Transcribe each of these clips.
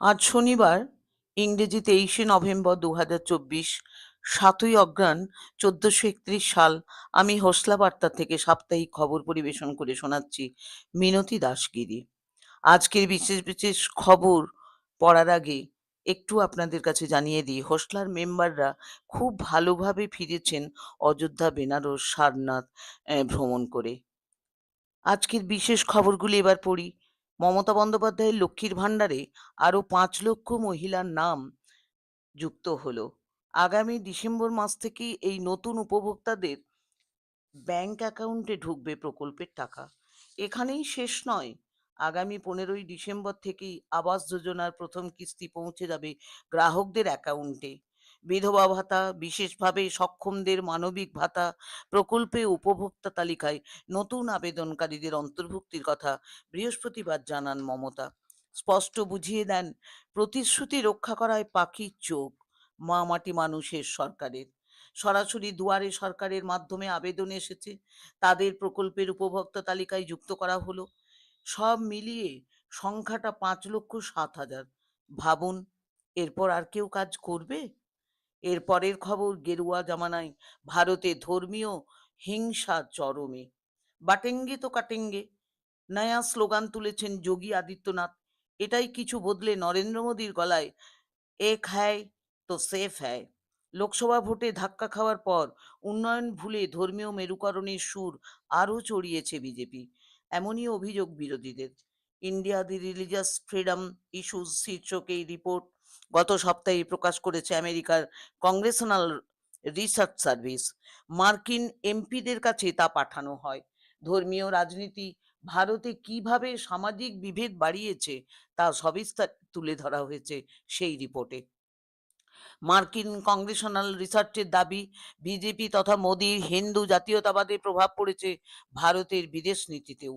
আজ শনিবার, ইংরেজি তেইশে নভেম্বর দু হাজার চব্বিশ, সাতই অগ্রহায়ণ চোদ্দশো একত্রিশ সাল আমি হোসলা বার্তা থেকে সাপ্তাহিক খবর পরিবেশন করে শোনাচ্ছি মিনতি দাসগিরি আজকের বিশেষ বিশেষ খবর পড়ার আগে একটু আপনাদের কাছে জানিয়ে দিই, হোসলার মেম্বাররা খুব ভালোভাবে ফিরেছেন অযোধ্যা, বেনারস, সারনাথ ভ্রমণ করে। আজকের বিশেষ খবরগুলি এবার পড়ি। মমতা বন্দ্যোপাধ্যায়ের লক্ষ্মীর ভাণ্ডারে আরও পাঁচ লক্ষ মহিলার নাম যুক্ত হলো। আগামী ডিসেম্বর মাস থেকেই এই নতুন উপভোক্তাদের ব্যাংক অ্যাকাউন্টে ঢুকবে প্রকল্পের টাকা। এখানেই শেষ নয়। আগামী পনেরোই ডিসেম্বর থেকেই আবাস যোজনার প্রথম কিস্তি পৌঁছে যাবে গ্রাহকদের অ্যাকাউন্টে। বিধবা ভাতা, বিশেষভাবে সক্ষমদের মানবিক ভাতা, প্রকল্পে উপভোক্তা তালিকায় নতুন আবেদনকারীদের অন্তর্ভুক্তির কথা বৃহস্পতিবার জানান মমতা। স্পষ্ট বুঝিয়ে দেন, প্রতিশ্রুতি রক্ষা করায় পাখির চোখ মা মাটি মানুষের সরকারের। সরাসরি দুয়ারে সরকারের মাধ্যমে আবেদন এসেছে, তাদের প্রকল্পের উপভোক্তা তালিকায় যুক্ত করা হলো। সব মিলিয়ে সংখ্যাটা পাঁচ লক্ষ সাত হাজার। ভাবুন, এরপর আর কেউ কাজ করবে? এর পরের খবর, গেরুয়া জামানায় ভারতে ধর্মীয় হিংসা চরমে। বাটেঙ্গে তো কাটেঙ্গে। নয়া স্লোগান তুলেছেন যোগী আদিত্যনাথ। এটাই কিছু বদলে নরেন্দ্র মোদীর গলায়, এক হ্যায় তো সেফ হ্যায়। লোকসভা ভোটে ধাক্কা খাওয়ার পর উন্নয়ন ভুলে ধর্মীয় মেরুকরণের সুর আরও চড়িয়েছে বিজেপি। এমনই অভিযোগ বিরোধীদের। India the religious freedom issues শীর্ষক এই রিপোর্ট। গত সপ্তাহে প্রকাশ করেছে আমেরিকার কংগ্রেশনাল রিসার্চ সার্ভিস। মার্কিন এমপিদের কাছে তা পাঠানো হয়। ধর্মীয় রাজনীতি ভারতে কীভাবে সামাজিক বিভেদ বাড়িয়েছে তা সবিস্তার তুলে ধরা হয়েছে সেই রিপোর্টে। মার্কিন কংগ্রেশনাল রিসার্চের দাবি, বিজেপি তথা মোদীর হিন্দু জাতীয়তাবাদের প্রভাব পড়েছে ভারতের বিদেশ নীতিতেও।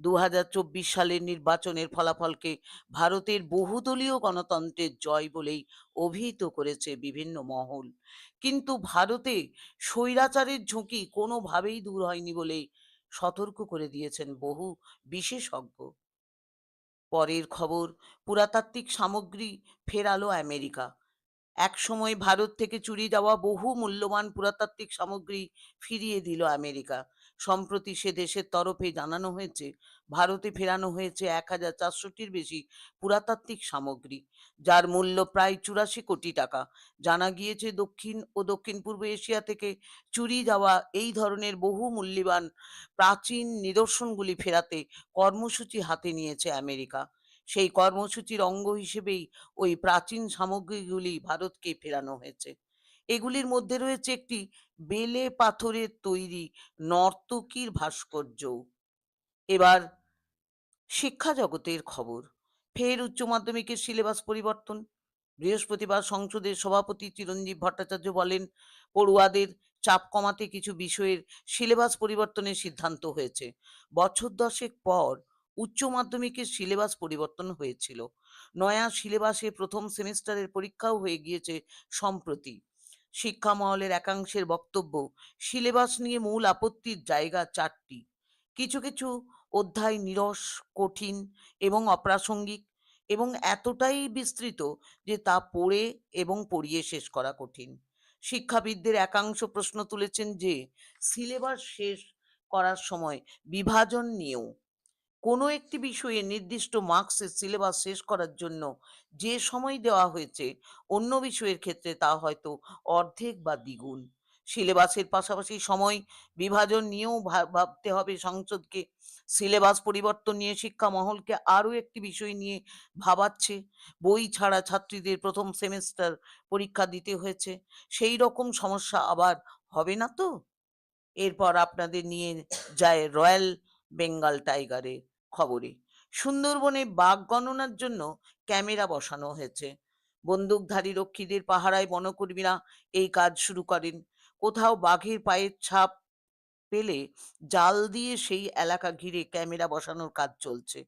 দু হাজার চব্বিশ সালের নির্বাচনের ফলাফলকে ভারতের বহুদলীয় গণতন্ত্রের জয় বলেই অভিহিত করেছে বিভিন্ন মহল। কিন্তু ভারতে স্বৈরাচারের ঝুঁকি কোনোভাবেই দূর হয়নি বলে সতর্ক করে দিয়েছেন বহু বিশেষজ্ঞ। পরের খবর, পুরাতাত্ত্বিক সামগ্রী ফেরালো আমেরিকা। একসময় ভারত থেকে চুরি যাওয়া বহু মূল্যবান পুরাতাত্ত্বিক সামগ্রী ফিরিয়ে দিল আমেরিকা। সম্প্রতি সে দেশের তরফে জানানো হয়েছে, ভারতে ফেরানো হয়েছে এক হাজার চারশোটির বেশি পুরাতাত্ত্বিক সামগ্রী, যার মূল্য প্রায় চুরাশি কোটি টাকা। জানা গিয়েছে দক্ষিণ ও দক্ষিণ পূর্ব এশিয়া থেকে চুরি যাওয়া এই ধরনের বহু মূল্যবান প্রাচীন নিদর্শনগুলি ফেরাতে কর্মসূচি হাতে নিয়েছে আমেরিকা। সেই কর্মসূচির অঙ্গ হিসেবেই ওই প্রাচীন সামগ্রীগুলি ভারতকে ফেরানো হয়েছে। এগুলির মধ্যে রয়েছে একটি বেলে পাথরের তৈরি নর্তকীর ভাস্কর্য। এবার শিক্ষা জগতের খবর। ফের উচ্চ মাধ্যমিকের সিলেবাস পরিবর্তন। বৃহস্পতিবার সংসদের সভাপতি চিরঞ্জীব ভট্টাচার্য বলেন, পড়ুয়াদের চাপ কমাতে কিছু বিষয়ের সিলেবাস পরিবর্তনের সিদ্ধান্ত হয়েছে। বছর দশেক পর উচ্চ মাধ্যমিকের সিলেবাস পরিবর্তন হয়েছিল। নয়া সিলেবাসে প্রথম সেমিস্টারের পরীক্ষাও হয়ে গিয়েছে সম্প্রতি। শিক্ষা মহলের একাংশের বক্তব্য সিলেবাস নিয়ে মূল আপত্তির জায়গা চারটি। কিছু কিছু অধ্যায় নিরস, কঠিন এবং অপ্রাসঙ্গিক এবং এতটাই বিস্তৃত যে তা পড়ে এবং পড়িয়ে শেষ করা কঠিন। শিক্ষাবিদদের একাংশ প্রশ্ন তুলেছেন যে, সিলেবাস শেষ করার সময় বিভাজন নিয়েও কোনো একটি বিষয়ে নির্দিষ্ট মার্কসের সিলেবাস শেষ করার জন্য যে সময় দেওয়া হয়েছে অন্য বিষয়ের ক্ষেত্রে তা হয়তো অর্ধেক বা দ্বিগুণ। সিলেবাসের পাশাপাশি সময় বিভাজন নিয়েও ভাবতে হবে। সংসদকে সিলেবাস পরিবর্তন নিয়ে শিক্ষা মহলকে আরও একটি বিষয় নিয়ে ভাবাচ্ছে। বই ছাড়া ছাত্রীদের প্রথম সেমিস্টার পরীক্ষা দিতে হয়েছে। সেই রকম সমস্যা আবার হবে না তো? এরপর আপনাদের নিয়ে যায় রয়্যাল বেঙ্গল টাইগারের খবরে সুন্দরবনে বাঘ গণনার জন্য ক্যামেরা বসানো হয়েছে। বন্দুকধারী রক্ষীদের পাহারায় বনকর্মীরা এই কাজ শুরু করেন। কোথাও বাঘের পায়ের ছাপ পেলে জাল দিয়ে সেই এলাকা ঘিরে ক্যামেরা বসানোর কাজ চলছে।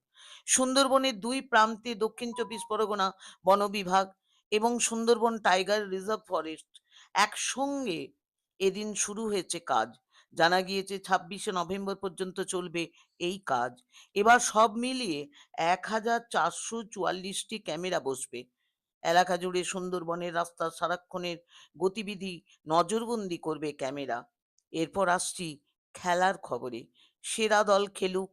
সুন্দরবনের দুই প্রান্তে দক্ষিণ চব্বিশ পরগনা বন বিভাগ এবং সুন্দরবন টাইগার রিজার্ভ ফরেস্ট একসঙ্গে এদিন শুরু হয়েছে কাজ। জানা গিয়েছে ছাব্বিশে নভেম্বর পর্যন্ত চলবে এই কাজ। এবার সব মিলিয়ে এক হাজার চারশো চুয়াল্লিশটি ক্যামেরা বসবে। এলাকা জুড়ে সুন্দরবনের রাস্তার সারাক্ষণের গতিবিধি নজরবন্দি করবে ক্যামেরা। এরপর আসছি খেলার খবরে। সেরা দল খেলুক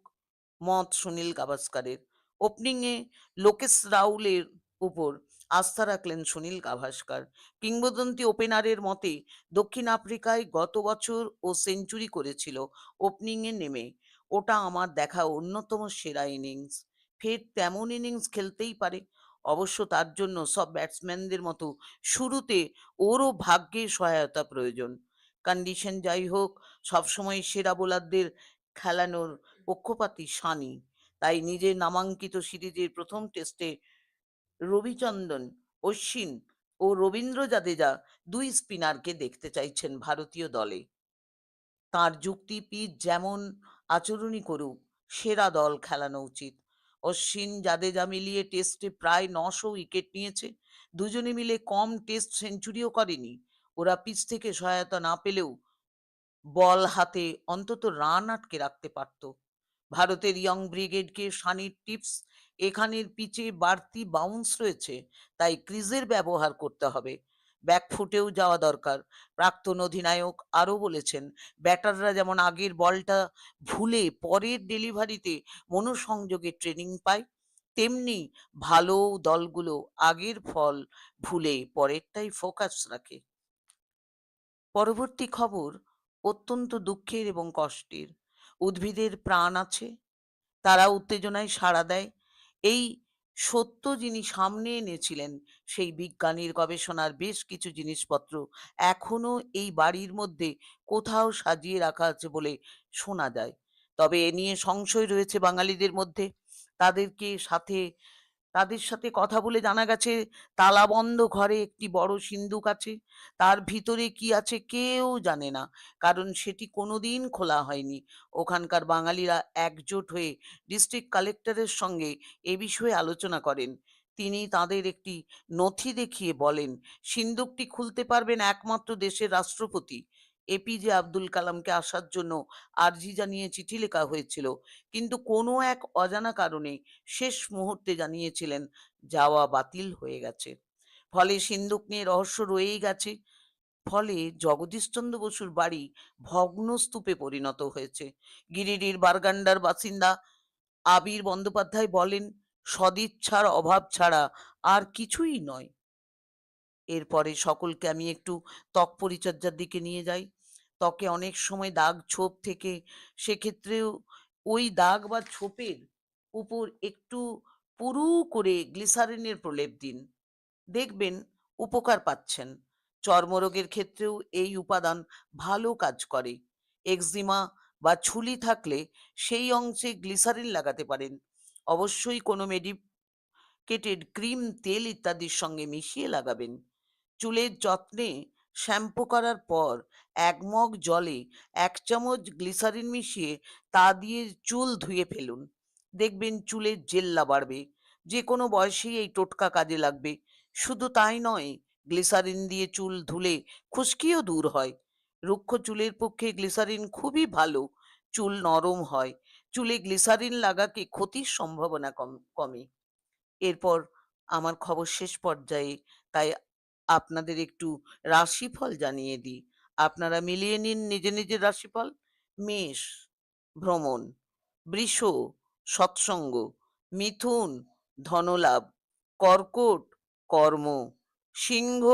মত সুনীল গাভাস্কারের। ওপেনিংয়ে লোকেশ রাউলের উপর আস্থা রাখলেন সুনীল গাভাস্কার। কিংবদন্তি ওপেনারের মতে, দক্ষিণ আফ্রিকায় গত বছর ও সেঞ্চুরি করেছিল ওপেনিংয়ে নেমে। ওটা আমার দেখা অন্যতম সেরা ইনিংস। ফের তেমন ইনিংস খেলতেই পারে। অবশ্য তার জন্য সব ব্যাটসম্যানদের মতো শুরুতে ওরও ভাগ্যে সহায়তা প্রয়োজন। কন্ডিশন যাই হোক, সবসময় সেরা বোলারদের খেলানোর পক্ষপাতী সানি। তাই নিজের নামাঙ্কিত সিরিজের প্রথম টেস্টে রবিচন্দন, অশ্বিন ও রবীন্দ্র জাদেজা দুই স্পিনারকে দেখতে চাইছেন ভারতীয় দলে। তার যুক্তি পিচ যেমন আচরণই করুক, সেরা দল খেলানো উচিত। অশ্বিন জাদেজা মিলিয়ে টেস্টে প্রায় নশো উইকেট নিয়েছে, দুজনে মিলে কম টেস্ট সেঞ্চুরিও করেনি। ওরা পিচ থেকে সহায়তা না পেলেও বল হাতে অন্তত রান আটকে রাখতে পারত। ভারতের ইয়ং ব্রিগেডকে সানির টিপস এখানের পিচে বাড়তি বাউন্স রয়েছে, তাই ক্রিজের ব্যবহার করতে হবে। ব্যাকফুটেও যাওয়া দরকার। প্রাক্তন অধিনায়ক আরও বলেছেন, ব্যাটাররা যেমন আগের বলটা ভুলে পরের ডেলিভারিতে মনোসংযোগে ট্রেনিং পায়, তেমনি ভালো দলগুলো আগের ফল ভুলে পরেরটাই ফোকাস রাখে। পরবর্তী খবর অত্যন্ত দুঃখের এবং কষ্টের। উদ্ভিদের প্রাণ আছে, তারা উত্তেজনায় সাড়া দেয়। এই সত্য যিনি সামনে এনেছিলেন, সেই বিজ্ঞানীর গবেষণার বেশ কিছু জিনিসপত্র এখনও এই বাড়ির মধ্যে কোথাও সাজিয়ে রাখা আছে বলে শোনা যায়। তবে এ নিয়ে সংশয় রয়েছে বাঙালিদের মধ্যে। তাদেরকে সাথে তাদের সাথে কথা বলে জানা গেছে তালাবন্ধ ঘরে একটি বড় সিন্দুক আছে। তার ভিতরে কি আছে কেউ জানে না, কারণ সেটি কোনোদিন খোলা হয়নি। ওখানকার বাঙালিরা একজোট হয়ে ডিস্ট্রিক্ট কালেক্টরের সঙ্গে এ বিষয়ে আলোচনা করেন। তিনি তাদের একটি নথি দেখিয়ে বলেন, সিন্দুকটি খুলতে পারবেন একমাত্র দেশের রাষ্ট্রপতি। এপিজে আব্দুল কালামকে আসার জন্য আর্জি জানিয়ে চিঠি লেখা হয়েছিল। কিন্তু কোনো এক অজানা কারণে শেষ মুহূর্তে জানিয়েছিলেন, যাওয়া বাতিল হয়ে গেছে। ফলে সিন্দুক নিয়ে রহস্য রয়েই গেছে। ফলে জগদীশচন্দ্র বসুর বাড়ি ভগ্নস্তূপে পরিণত হয়েছে। গিরিডির বারগান্ডার বাসিন্দা আবির বন্দ্যোপাধ্যায় বলেন, সদিচ্ছার অভাব ছাড়া আর কিছুই নয়। এরপরে সকলকে আমি একটু ত্বক পরিচর্যার দিকে নিয়ে যাই। ত্বকে অনেক সময় দাগ ছোপ থেকে সেক্ষেত্রেও ওই দাগ বা ছোপের উপর একটু পুরু করে গ্লিসারিনের প্রলেপ দিন। দেখবেন উপকার পাচ্ছেন। চর্মরোগের ক্ষেত্রেও এই উপাদান ভালো কাজ করে। এক্সিমা বা ছুলি থাকলে সেই অংশে গ্লিসারিন লাগাতে পারেন। অবশ্যই কোনো মেডিকেটেড ক্রিম, তেল ইত্যাদির সঙ্গে মিশিয়ে লাগাবেন। চুলের যত্নে শ্যাম্পু করার পর এক মগ জলে এক চামচ গ্লিসারিন মিশিয়ে তা দিয়ে চুল ধুয়ে ফেলুন। দেখবেন চুলের জেল্লা বাড়বে। যে কোনো বয়সেই এই টোটকা কাজে লাগবে। শুধু তাই নয়, গ্লিসারিন দিয়ে চুল ধুলে খুশকিও দূর হয়। রুক্ষ চুলের পক্ষে গ্লিসারিন খুবই ভালো। চুল নরম হয়। চুলে গ্লিসারিন লাগাকে ক্ষতির সম্ভাবনা কম, কমে। এরপর আমার খবর শেষ পর্যায়ে, তাই আপনাদের একটু রাশিফল জানিয়ে দিই। আপনারা মিলিয়ে নিন নিজে নিজের রাশিফল। মেষ, ভ্রমণ, বৃষ, সৎসঙ্গ, মিথুন, ধনলাভ, কর্কট, কর্ম, সিংহ,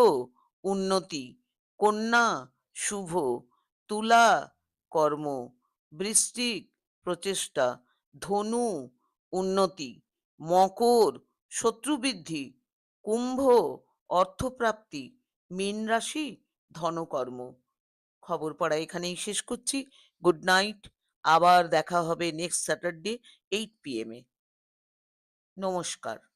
উন্নতি, কন্যা, শুভ, তুলা, কর্ম বৃশ্চিক প্রচেষ্টা, ধনু, উন্নতি, মকর শত্রুবৃদ্ধি কুম্ভ অর্থপ্রাপ্তি, মীন রাশি, ধনকর্ম। খবর পড়া এখানেই শেষ করছি। Good night. আবার দেখা হবে নেক্সট স্যাটারডে, এইট পিএমে নমস্কার।